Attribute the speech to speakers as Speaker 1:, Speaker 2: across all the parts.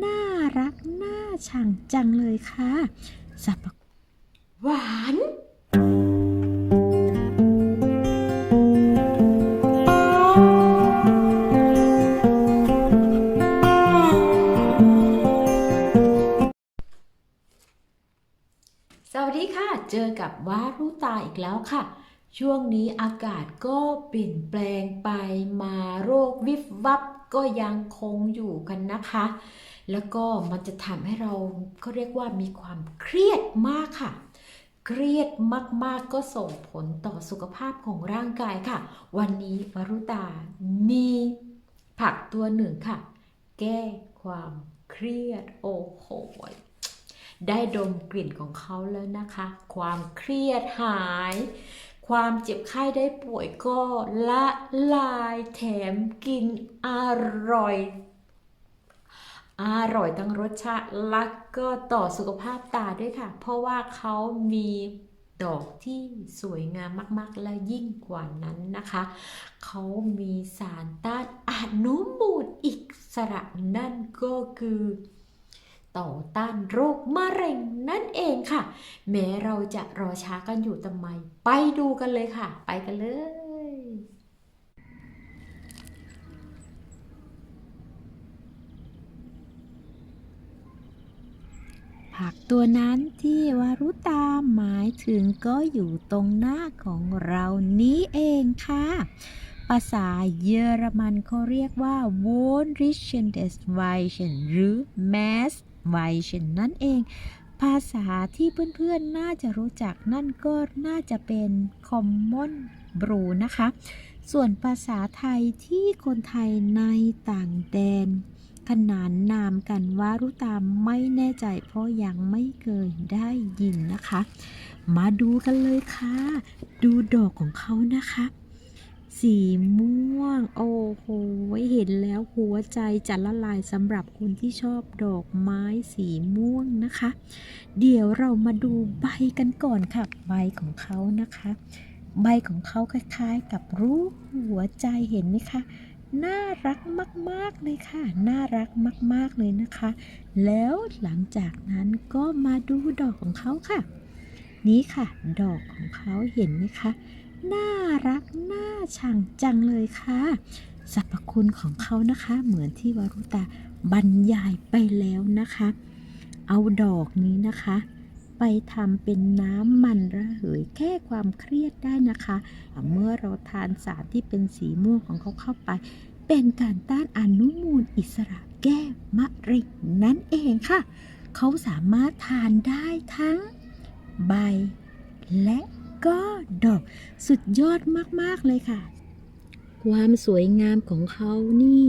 Speaker 1: น่ารักน่าชังจังเลยค่ะสรรพ
Speaker 2: หวานสวัสดีค่ะ เจอกับวารุตาอีกแล้วค่ะ ช่วงนี้อากาศก็เปลี่ยนแปลงไปมาโรควิบวับก็ยังคงอยู่กันนะคะ แล้วก็มันจะทำให้เราก็เรียกว่ามีความเครียดมากค่ะ เครียดมากๆก็ส่งผลต่อสุขภาพของร่างกายค่ะ วันนี้วรุตา มีผักตัวหนึ่งค่ะ แก้ความเครียดโอ้โหได้ดมกลิ่นของเขาแล้วนะคะ ความเครียดหาย ความเจ็บไข้ได้ป่วยก็ละลายแถมกินอร่อย อร่อยทั้งรสชาติและก็ต่อสุขภาพตาด้วยค่ะ เพราะว่าเขามีดอกที่สวยงามมาก ๆ และยิ่งกว่านั้นนะคะ เขามีสารต้านอนุมูลอิสระนั่นก็คือต่อต้านโรคมะเร็งนั่นเองค่ะ แม้เราจะรอช้ากันอยู่ทำไม ไปดูกันเลยค่ะ ไปกันเลย
Speaker 1: ผักตัวนั้นที่วารุตาหมายถึงก็อยู่ตรงหน้าของเรานี้เองค่ะ ภาษาเยอรมันเขาเรียกว่า w o h n r i c h e n d e s w e i c h e n หรือ Mass w e i c h e n นั่นเอง ภาษาที่เพื่อนๆ น่าจะรู้จักนั่นก็น่าจะเป็น Common Brew นะคะ ส่วนภาษาไทยที่คนไทยในต่างแดน ขนานนามกันว่ารุตามไม่แน่ใจเพราะยังไม่เคยได้ยินนะคะ มาดูกันเลยค่ะ ดูดอกของเขานะคะ สีม่วง โอ้โหเห็นแล้วหัวใจจะละลายสำหรับคนที่ชอบดอกไม้สีม่วงนะคะ เดี๋ยวเรามาดูใบกันก่อนค่ะ ใบของเขานะคะ ใบของเขาคล้ายๆ กับรูปหัวใจเห็นไหมคะ น่ารักมาก ๆ เลยค่ะ น่ารักมาก ๆ เลยนะคะ แล้วหลังจากนั้นก็มาดูดอกของเขาค่ะ นี่ค่ะ ดอกของเขาเห็นไหมคะ น่ารัก น่าชังจังเลยค่ะสรรพคุณของเขานะคะ เหมือนที่วารุตาบรรยายไปแล้วนะคะ เอาดอกนี้นะคะ ไปทำเป็นน้ำมันระเหยแก้ความเครียดได้นะคะ เมื่อเราทานสารที่เป็นสีม่วงของเขาเข้าไป เป็นการต้านอนุมูลอิสระแก้มะเร็งนั่นเองค่ะ เขาสามารถทานได้ทั้งใบ และก็ดอกสุดยอดมาก ๆ เลยค่ะ ความสวยงามของเขานี่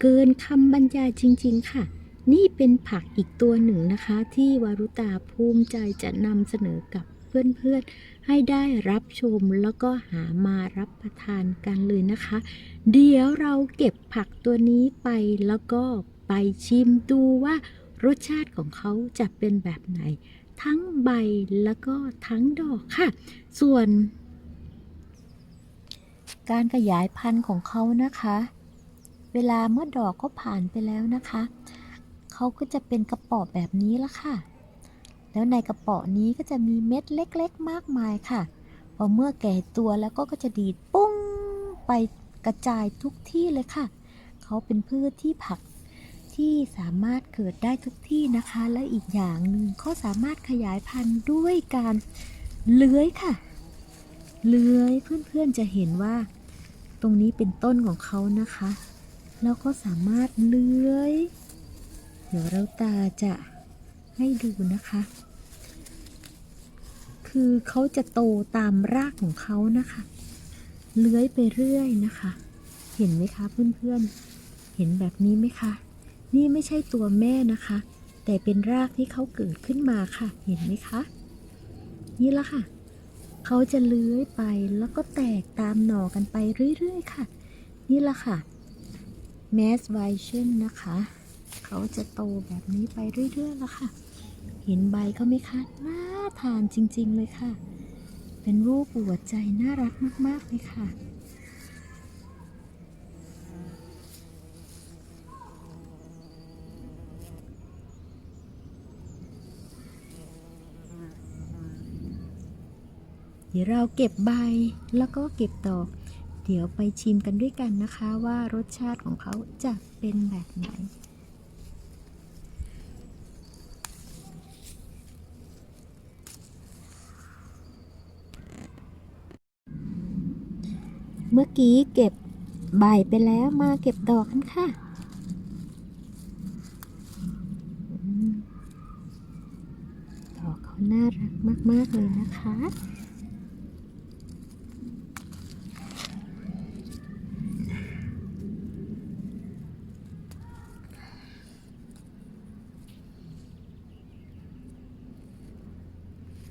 Speaker 1: เกินคำบรรยายจริง ๆ ค่ะ นี่เป็นผักอีกตัวหนึ่งนะคะที่วารุตาภูมิใจจะนำเสนอกับเพื่อนๆ ให้ได้รับชมแล้วก็หามารับประทานกันเลยนะคะ เดี๋ยวเราเก็บผักตัวนี้ไปแล้วก็ไปชิมดูว่ารสชาติของเขาจะเป็นแบบไหน ทั้งใบแล้วก็ทั้งดอกค่ะ ส่วน การขยายพันธุ์ของเขานะคะ เวลาเมื่อดอกก็ผ่านไปแล้วนะคะ เขาก็จะเป็นกระป๋อแบบนี้ละค่ะ แล้วในกระป๋อนี้ก็จะมีเม็ดเล็กๆ มากมายค่ะ พอเมื่อแก่ตัวแล้วก็จะดีดปุ้งไปกระจายทุกที่เลยค่ะ เขาเป็นพืชที่ผักที่สามารถเกิดได้ทุกที่นะคะ และอีกอย่างหนึ่งเขาสามารถขยายพันธุ์ด้วยการเลื้อยค่ะ เลื้อยเพื่อนๆจะเห็นว่า ตรงนี้เป็นต้นของเขานะคะ แล้วก็สามารถเลื้อย เดี๋ยวเราตาจะให้ดูนะคะ คือเขาจะโตตามรากของเขานะคะ เลื้อยไปเรื่อยนะคะ เห็นไหมคะเพื่อนๆ เห็นแบบนี้ไหมคะ นี่ไม่ใช่ตัวแม่นะคะ แต่เป็นรากที่เขาเกิดขึ้นมาค่ะ เห็นไหมคะ นี่ละค่ะ เขาจะเลื้อยไปแล้วก็แตกตามหน่อกันไปเรื่อยๆ ค่ะ นี่ละค่ะแมสไวเชนนะคะ เขาจะโตแบบนี้ไปเรื่อยๆแล้วค่ะ เห็นใบก็ไหมคะน่าทานจริง ๆ เลยค่ะ เป็นรูปหัวใจน่ารักมากๆเลยค่ะเดี๋ยวเราเก็บใบแล้วก็เก็บดอก เดี๋ยวไปชิมกันด้วยกันนะคะว่ารสชาติของเขาจะเป็นแบบไหน เมื่อกี้เก็บใบไปแล้วมาเก็บดอกกันค่ะ ดอกเขาน่ารักมาก ๆ เลยนะคะ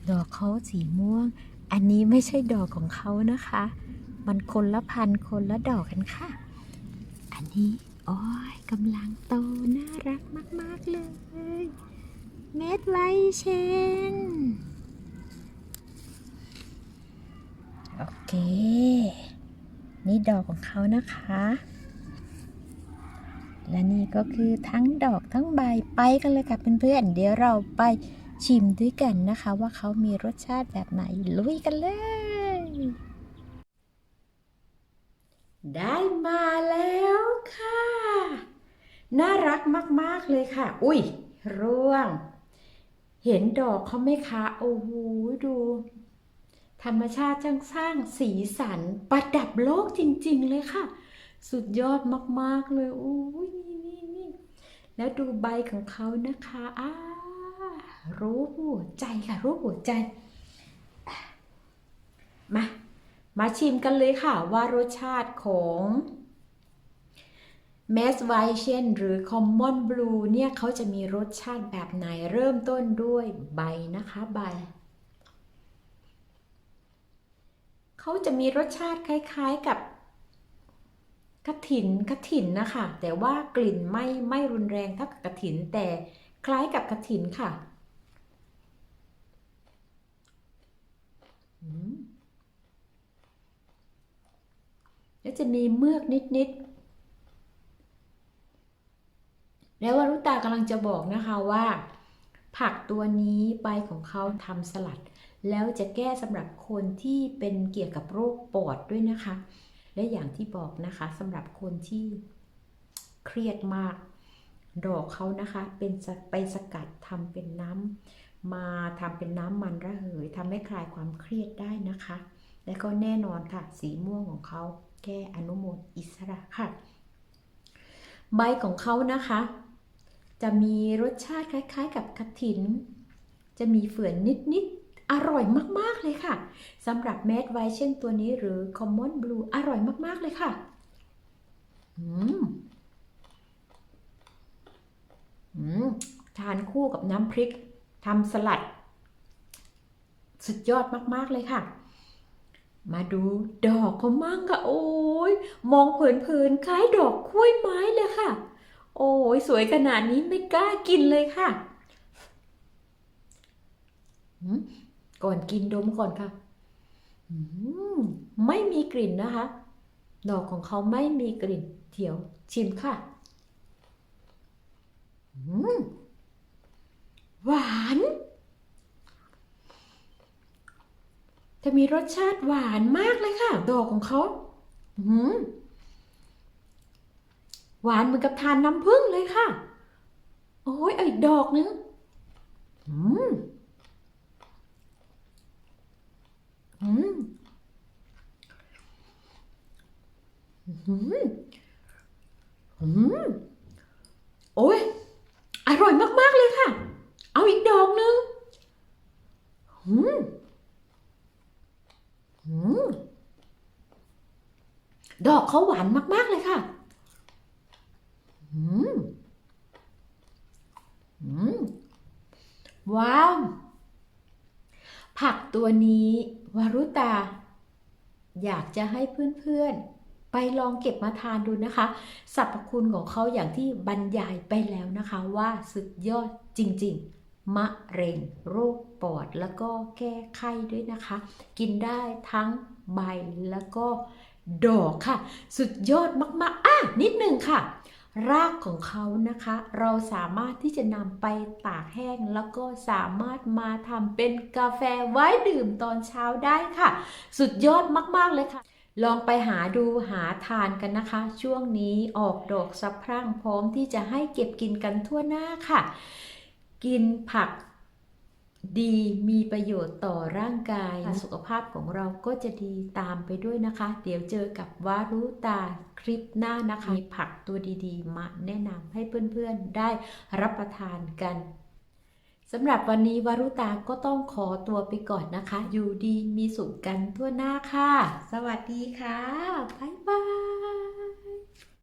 Speaker 1: ดอกเขาสีม่วง อันนี้ไม่ใช่ดอกของเขานะคะ มันคนละพันคนละดอกกันค่ะ อันนี้โอ้ยกำลังโตน่ารักมาก ๆ เลย เม็ดไวเชนโอเค นี่ดอกของเขานะคะ และนี่ก็คือทั้งดอกทั้งใบไปกันเลยค่ะเพื่อนๆเดี๋ยวเราไปชิมด้วยกันนะคะ ว่าเขามีรสชาติแบบไหนลุยกันเลย
Speaker 2: ได้มาแล้วค่ะ น่ารักมากๆเลยค่ะ อุ้ยร่วง เห็นดอกเขาไหมคะ โอ้โหดู ธรรมชาติช่างสร้างสีสันประดับโลกจริง ๆ เลยค่ะ สุดยอดมากๆเลยโอ้ยนี่นี่นี่แล้วดูใบของเขานะคะอ้ารูปหัวใจค่ะรูปหัวใจ มา มาชิมกันเลยค่ะว่ารสชาติของแมสไวเชนหรือ Common Blue เนี่ยเขาจะมีรสชาติแบบไหนเริ่มต้นด้วยใบนะคะใบ เขาจะมีรสชาติคล้ายๆกับกระถินกระถินนะคะ แต่ว่ากลิ่นไม่ไม่รุนแรงเท่ากับกระถินแต่คล้ายกับกระถินค่ะอืม แล้ว จะมีเมือกนิดๆ แล้ววารุตากำลังจะบอกนะคะว่า ผักตัวนี้ใบของเขาทำสลัด แล้วจะแก้สำหรับคนที่เป็นเกี่ยวกับโรคปอดด้วยนะคะ และอย่างที่บอกนะคะสำหรับคนที่เครียดมากดอกเขานะคะเป็นไปสกัดทำเป็นน้ำมาทำเป็นน้ำมันระเหยทำให้คลายความเครียดได้นะคะ และก็แน่นอนค่ะ สีม่วงของเขา แก้อนุมูลอิสระค่ะ ใบของเขานะคะ จะมีรสชาติคล้ายๆ กับกระถิน จะมีเฝื่อนนิดๆ อร่อยมากๆเลยค่ะสำหรับแมดไวเช่นตัวนี้หรือ Common Blue อร่อยมากๆเลยค่ะ อืมอืมทานคู่กับน้ำพริกทำสลัด สุดยอดมาก ๆ เลยค่ะ มาดูดอกเขามั่งค่ะ โอ้ยมองเผินๆคล้ายดอกกล้วยไม้เลยค่ะ โอ้ยสวยขนาดนี้ไม่กล้ากินเลยค่ะก่อนกินดมก่อนค่ะมไม่มีกลิ่นนะคะ ดอกของเขาไม่มีกลิ่นเดี๋ยวชิมค่ะหวาน จะมีรสชาติหวานมากเลยค่ะ ดอกของเขาอืมหวานเหมือนกับทานน้ำผึ้งเลยค่ะ โอ้ยเอาอีกดอกนึงอืมอืมอืมอืมโอ้ยอร่อยมาก ๆ เลยค่ะ เอาอีกดอกนึงอืม อืม ดอกเขาหวานมาก ๆ เลยค่ะอืมอืมว้าว ผักตัวนี้วารุตา อยากจะให้เพื่อนๆ ไปลองเก็บมาทานดูนะคะ สรรพคุณของเขาอย่างที่บรรยายไปแล้วนะคะว่าสุดยอดจริง ๆ มะเร็งโรคปอดแล้วก็แก้ไข้ด้วยนะคะ กินได้ทั้งใบแล้วก็ ดอกค่ะ สุดยอดมากๆอะนิดหนึ่งค่ะ รากของเขานะคะ เราสามารถที่จะนำไปตากแห้ง แล้วก็สามารถมาทำเป็นกาแฟไว้ดื่มตอนเช้าได้ค่ะ สุดยอดมากๆเลยค่ะลองไปหาดูหาทานกันนะคะ ช่วงนี้ออกดอกสะพรั่งพร้อมที่จะให้เก็บกินกันทั่วหน้าค่ะ กินผัก ดีมีประโยชน์ต่อร่างกายสุขภาพของเราก็จะดีตามไปด้วยนะคะ เดี๋ยวเจอกับวารุตาคลิปหน้านะคะมีผักตัวดีๆ มาแนะนำให้เพื่อนๆได้รับประทานกันสำหรับวันนี้วารุตาก็ต้องขอตัวไปก่อนนะคะ อยู่ดีมีสุขกันทั่วหน้าค่ะ สวัสดีค่ะ บ๊ายบาย